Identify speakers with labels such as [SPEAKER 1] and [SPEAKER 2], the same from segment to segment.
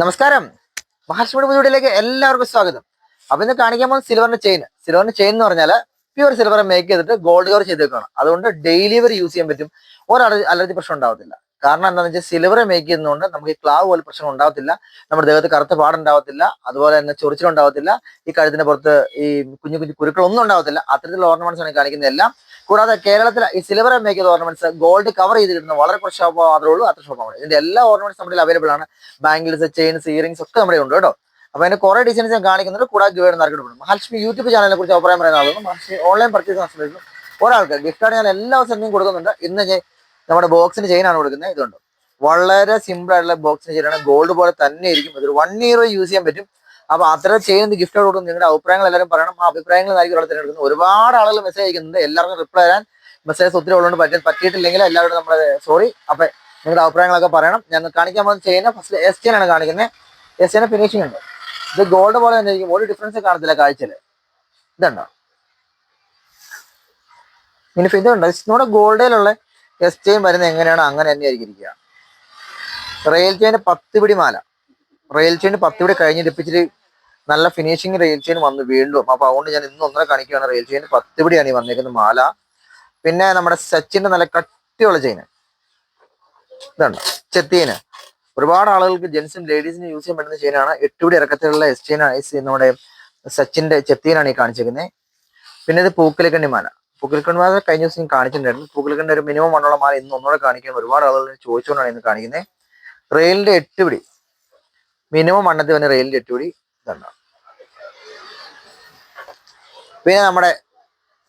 [SPEAKER 1] നമസ്കാരം. മഹാലക്ഷ്മിയുടെ പുതിയയിലേക്ക് എല്ലാവർക്കും സ്വാഗതം. അപ്പൊ ഇന്ന് കാണിക്കാൻ പോകുന്ന സിൽവറിന്റെ ചെയിൻ സിൽവറിന്റെ ചെയിൻ എന്ന് പറഞ്ഞാൽ പ്യുവർ സിൽവർ മേക്ക് ചെയ്തിട്ട് ഗോൾഡ് കവർ ചെയ്തേക്കാണ്. അതുകൊണ്ട് ഡെയിലി വരെ യൂസ് ചെയ്യാൻ പറ്റും. ഒരു അലർജി പ്രശ്നം ഉണ്ടാവത്തില്ല. കാരണം എന്താണെന്ന് വെച്ചാൽ സിൽവർ മേക്ക് ചെയ്യുന്നതുകൊണ്ട് നമുക്ക് ഈ ക്ലാവ് പോലെ പ്രശ്നം ഉണ്ടാവത്തില്ല. നമ്മുടെ ദേഹത്ത് കറുത്ത പാടുണ്ടാവത്തില്ല. അതുപോലെ തന്നെ ചൊറിച്ചിലുണ്ടാവത്തില്ല. ഈ കഴുത്തിന്റെ പുറത്ത് ഈ കുഞ്ഞു കുഞ്ഞു കുരുക്കളൊന്നും ഉണ്ടാവത്തില്ല. അത്തരത്തിലുള്ള ഓർണമെന്റ്സ് ആണ് കാണിക്കുന്നത് എല്ലാം. കൂടാതെ കേരളത്തിലെ ഈ silver make ornaments gold cover ചെയ്ത് കിട്ടുന്ന വളരെ കുറച്ച് ഷോപ്പ് മാത്രമേ ഉള്ളൂ അത്ര ഷോപ്പാണ് ഇതിന്റെ എല്ലാ ഓർണമെന്റ്സ് നമ്മുടെ അവൈലബിൾ ആണ്. ബാംഗിൾസ് ചെയിൻസ് ഇയറിംഗ്സ് ഒക്കെ നമ്മുടെ ഉണ്ട് കേട്ടോ. അപ്പൊ അതിന്റെ കുറെ ഡിസൈൻസ് ഞാൻ കാണിക്കുന്നുണ്ട്. കൂടാതെ ഗിവേഡ് നറുക്കിടും മഹാലക്ഷ്മി യൂട്യൂബ് ചാനലിനെ കുറിച്ച് അഭിപ്രായം പറയുന്ന ആളുകളും മഹാലക്ഷ്മി ഓൺലൈൻ പർച്ചേസ് ഒരാൾക്ക് ഗിഫ്റ്റാണ് ഞാൻ എല്ലാ ദിവസവും കൊടുക്കുന്നുണ്ട്. ഇന്ന് ഞാൻ നമ്മുടെ ബോക്സിന് ചെയിനാണ് കൊടുക്കുന്നത്. ഇതുണ്ട്. വളരെ സിമ്പിൾ ആയിട്ടുള്ള ബോക്സിന് ചെയിനാണ് ഗോൾഡ് പോലെ തന്നെ ഇരിക്കും. ഇതൊരു വൺ ഇയർ യൂസ് ചെയ്യാൻ പറ്റും. അപ്പൊ അത്ര ചെയ്യുന്നത് ഗിഫ്റ്റ് കൊടുക്കും. നിങ്ങളുടെ അഭിപ്രായങ്ങൾ എല്ലാവരും പറയണം. ആ അഭിപ്രായങ്ങൾ ആയിരിക്കും ഒരാൾ തിരഞ്ഞെടുക്കുന്നത്. ഒരുപാട് ആളുകൾ മെസ്സേജ് അയക്കുന്നുണ്ട്. എല്ലാവർക്കും റിപ്ലൈ തരാൻ. മെസ്സേജ് ഒത്തിരി ഉള്ളതുകൊണ്ട് പറ്റും പറ്റിയിട്ടില്ലെങ്കിൽ എല്ലാവരും നമ്മുടെ സോറി അപ്പൊ നിങ്ങളുടെ അഭിപ്രായങ്ങളൊക്കെ പറയണം. ഞാൻ കാണിക്കാൻ പോകുന്ന ചെയ്യുന്ന ഫസ്റ്റ് എസ് ചെയിൻ ആണ് കാണിക്കുന്നത്. എസ് ചെയിന് ഫിനിഷിംഗ് ഉണ്ട്. ഇത് ഗോൾഡ് പോലെ തന്നെ ഇരിക്കും. ഒരു ഡിഫറൻസ് കാണത്തില്ല കാഴ്ചയിൽ ഇതുണ്ടോ? ഇനി ഇതുണ്ട്. നമ്മുടെ ഗോൾഡിലുള്ള എസ് ചെയിൻ വരുന്നത് എങ്ങനെയാണോ അങ്ങനെ തന്നെ ആയിരിക്കും ഇരിക്കുക. റെയിൽ ചെയിന് പത്ത് പിടി മാല. റെയിൽ ചെയിൻ പത്ത് പിടി കഴിഞ്ഞ് ഇടിപ്പിച്ചിട്ട് നല്ല ഫിനിഷിങ് റെയിൽ ചെയിൻ വന്ന് വീണ്ടും. അപ്പൊ അതുകൊണ്ട് ഞാൻ ഇന്ന് ഒന്നര കാണിക്കുകയാണ് റെയിൽ ചെയിൻ പത്ത് പിടിയാണ് ഈ വന്നിരിക്കുന്നത് മാല. പിന്നെ നമ്മുടെ സച്ചിന്റെ നല്ല കട്ടിയുള്ള ചെയിന് ഇതാണ് ചെത്തീന്. ഒരുപാട് ആളുകൾക്ക് ജെൻസും ലേഡീസിനും യൂസ് ചെയ്യാൻ പറ്റുന്ന ചെയിനാണ് എട്ടുപിടി ഇറക്കത്തിലുള്ള എസ് ചെയിനാണ് നമ്മുടെ സച്ചിന്റെ ചെത്തീനാണ് ഈ കാണിച്ചിരിക്കുന്നത് പിന്നെ ഇത് പൂക്കലക്കണ്ണി മാല. പൂക്കലക്കണ്ണി മാല കഴിഞ്ഞ ദിവസം കാണിച്ചിട്ടുണ്ടായിരുന്നു. പൂക്കലക്കണ്ണി ഒരു മിനിമം മണ്ണുള്ള മാല ഇന്ന് ഒന്നുകൂടെ കാണിക്കാൻ ഒരുപാട് ആളുകൾ ചോദിച്ചുകൊണ്ടാണ് ഇന്ന് കാണിക്കുന്നത് റെയിലിന്റെ എട്ടുപിടി. മിനിമം വണ്ണത്തിൽ വന്ന റെയിലിന്റെ എട്ടുപിടി ഇതുണ്ട് പിന്നെ നമ്മുടെ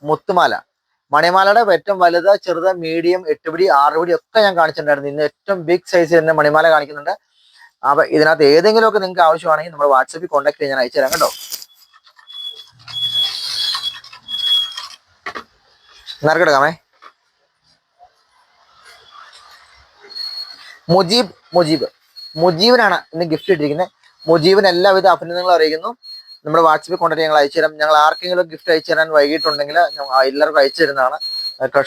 [SPEAKER 1] മുത്തുമാല. മണിമാലയുടെ ഏറ്റവും വലുത് ചെറുത് മീഡിയം എട്ടുപിടി ആറുപിടി ഒക്കെ ഞാൻ കാണിച്ചിട്ടുണ്ടായിരുന്നു. ഇന്ന് ഏറ്റവും ബിഗ് സൈസ് തന്നെ മണിമാല കാണിക്കുന്നുണ്ട്. അപ്പൊ ഇതിനകത്ത് ഏതെങ്കിലുമൊക്കെ നിങ്ങൾക്ക് ആവശ്യമാണെങ്കിൽ നമ്മുടെ വാട്സപ്പിൽ കോൺടാക്ട് ചെയ്യാൻ അയച്ചു തരാം കേട്ടോ. നറുക്കെടുക്കാമേ. മുജീബ് മുജീബ്. മുജീബിനാണ് ഇന്ന് ഗിഫ്റ്റ് ഇട്ടിരിക്കുന്നത്. മുജീബിന് എല്ലാവിധ അഭിനന്ദനങ്ങളും അറിയിക്കുന്നു. നമ്മുടെ വാട്സപ്പിൽ കൊണ്ടുവരെ ഞങ്ങൾ അയച്ചു തരാം. ഞങ്ങൾ ആർക്കെങ്കിലും ഗിഫ്റ്റ് അയച്ചു തരാൻ വൈകിട്ടുണ്ടെങ്കിൽ എല്ലാവർക്കും അയച്ചു തരുന്നതാണ്.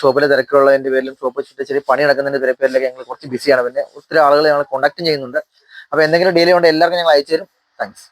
[SPEAKER 1] ഷോപ്പിലെ തിരക്കുള്ളതിന്റെ പേരിലും ഷോപ്പ് വെച്ചിട്ട് ചെറിയ പണി നടക്കുന്നതിന്റെ പേരിലൊക്കെ ഞങ്ങൾ കുറച്ച് ബിസിയാണ് പിന്നെ ഒത്തിരി ആളുകൾ ഞങ്ങൾ കോൺടാക്ട് ചെയ്യുന്നുണ്ട്. അപ്പോൾ എന്തെങ്കിലും ഡീലേ ഉണ്ടെങ്കിൽ എല്ലാവർക്കും ഞങ്ങൾ അയച്ചു തരും. താങ്ക്സ്